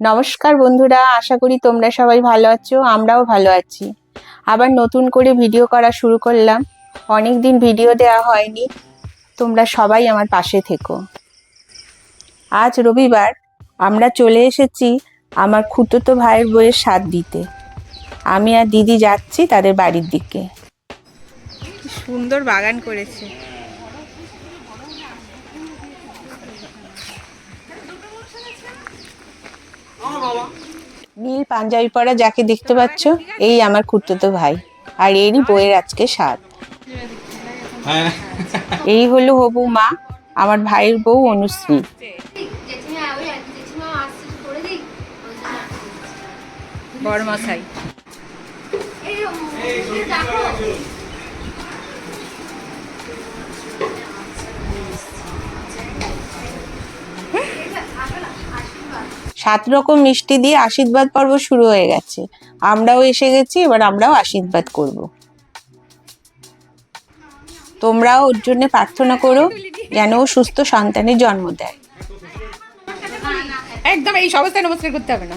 নমস্কার বন্ধুরা, আশা করি তোমরা সবাই ভালো আছো, আমরাও ভালো আছি। আবার নতুন করে ভিডিও করা শুরু করলাম। অনেক দিন ভিডিও দেওয়া হয়নি। তোমরা সবাই আমার পাশে থেকো। আজ রবিবার, আমরা চলে এসেছি আমার খুঁতোতো ভাইয়ের বইয়ের স্বাদ দিতে। আমি আর দিদি যাচ্ছি তাদের বাড়ির দিকে। সুন্দর বাগান করেছে। নীল পাঞ্জাবি পরা যাকে দেখতে পাচ্ছ এই আমার খুঁড়তো ভাই আর এরই বইয়ের আজকে স্বাদ হ্যাঁ এই হলো হবু মা আমার ভাইয়ের বউ অনুশ্রী জেঠিমা ওই সাত রকম মিষ্টি দিয়ে আশীর্বাদ পর্ব শুরু হয়ে গেছে। আমরাও এসে গেছি এবার আমরাও আশীর্বাদ করব। তোমরাও ওর জন্য প্রার্থনা করো যেন ও সুস্থ সন্তানের জন্ম দেয়। একদম এই অবস্থায় নমস্কার করতে হবে না।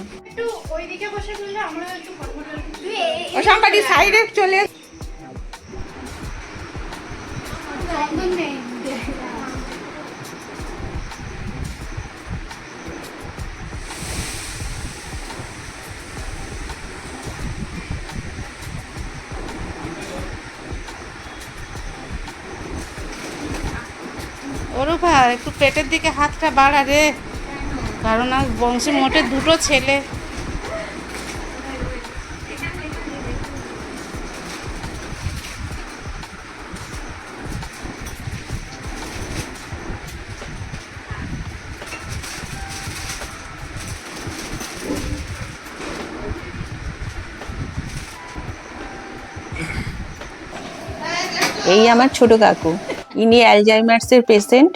সম্পাদি সাইডে চলে নেই ওরূপা একটু পেটের দিকে হাতটা বাড়া রে। কারণ আর বংশী মোটে দুটো ছেলে। এই আমার ছোট কাকু। ইনি অ্যালজাইমার্সের পেশেন্ট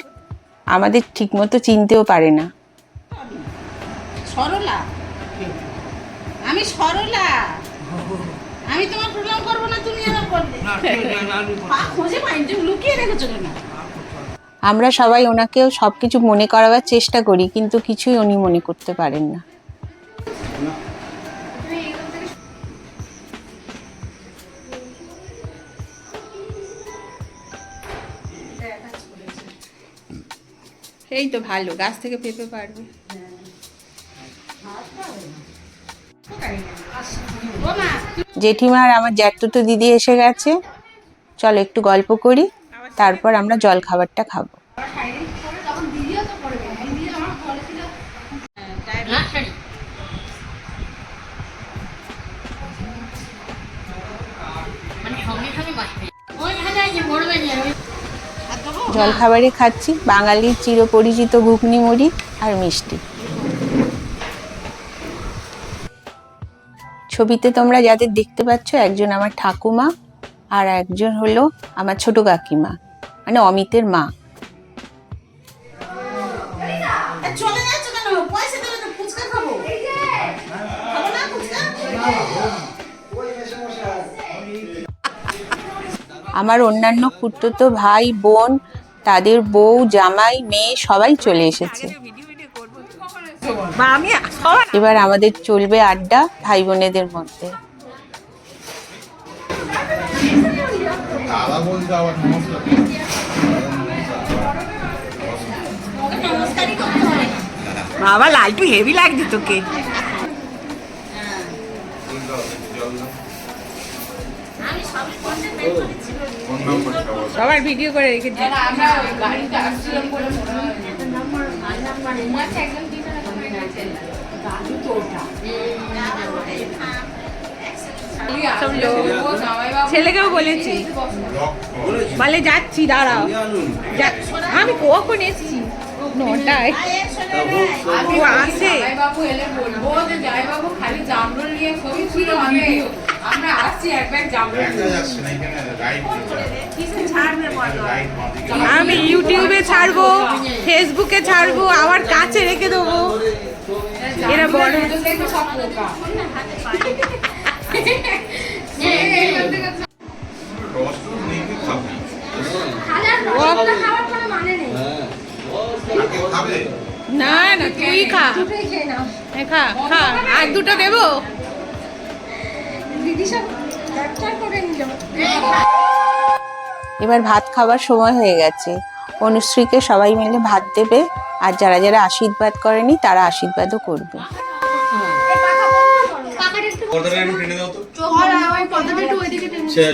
আমাদের ঠিকমতো চিনতেও পারে না। সরলা? আমি সরলা। আমি তোমার প্রণাম করব না তুমি আমার করবে? পা পাইনি তুমি লুকিয়ে রেখেছো কেন? আমরা সবাই ওনাকেও সব কিছু মনে করাবার চেষ্টা করি কিন্তু কিছুই উনি মনে করতে পারেন না এই তো ভালো, গাছ থেকে পেঁপে পারবে। জেঠিমার আমার জ্যাঠতো দিদি এসে গেছে। চলো একটু গল্প করি, তারপর আমরা জল খাবারটা খাব। জল খাবারে খাচ্ছি। বাঙালির চিরপরিচিত ঘুগনি মুড়ি আর মিষ্টি। ছবিতে তোমরা যাদের দেখতে পাচ্ছ একজন আমার ঠাকুমা আর একজন হলো আমার ছোট কাকিমা মানে অমিতের মা। তো আমার অন্যান্য খুঁড়তো ভাই বোন তাদের বউ জামাই মেয়ে সবাই চলে এসেছে। এবার আমাদের চলবে আড্ডা ভাই বোনেদের মধ্যে। বাবা দাদা বলতে আবার নমস্কার সবার ভিডিও করে রেখে। ছেলেকেও বলেছি। বলে যাচ্ছি, দাঁড়াও। আমি কখন এসছি? নটায়। আসে। বাবু এলে বলব যে খালি জামরুল নিয়ে ছবি ছিল আমি আমরা আসছি এক ব্যাগ রাইট আমি ইউটিউবে ছাড়বো ফেসবুকে ছাড়বো আবার কাছে রেখে দেবো। এরা বড় মানে খাবে না না তুই খা। খা খা। আর দুটো দেবো? এবার ভাত খাবার সময় হয়ে গেছে। অনুশ্রীকে সবাই মিলে ভাত দেবে আর যারা যারা আশীর্বাদ করেনি তারা আশীর্বাদও করবে।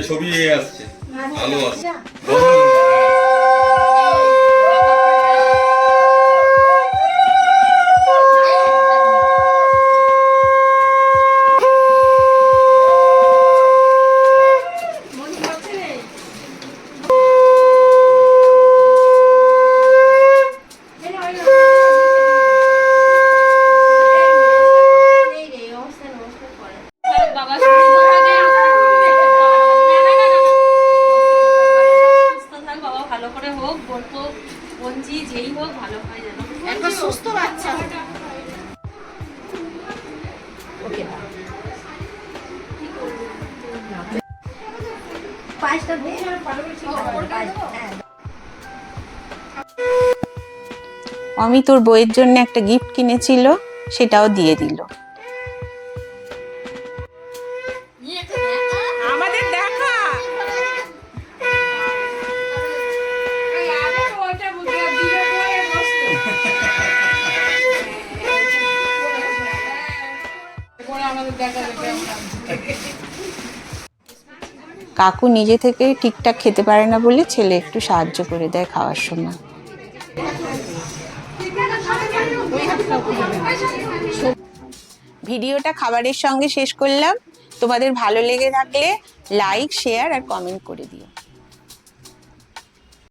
ছবি আসছে। আলো আসছে অমি তোর বইয়ের জন্য একটা গিফট কিনেছিল সেটাও দিয়ে দিল। আমাদের দেখা ওইটা বুঝে দিলে পরে বসতো পরে আমাদের দেখা দেখে আমরা কাকু নিজে থেকে ঠিকঠাক খেতে পারে না বলে ছেলে একটু সাহায্য করে দেয় খাওয়ার সময়। ভিডিওটা খাবারের সঙ্গে শেষ করলাম। তোমাদের ভালো লেগে থাকলে লাইক শেয়ার আর কমেন্ট করে দিও।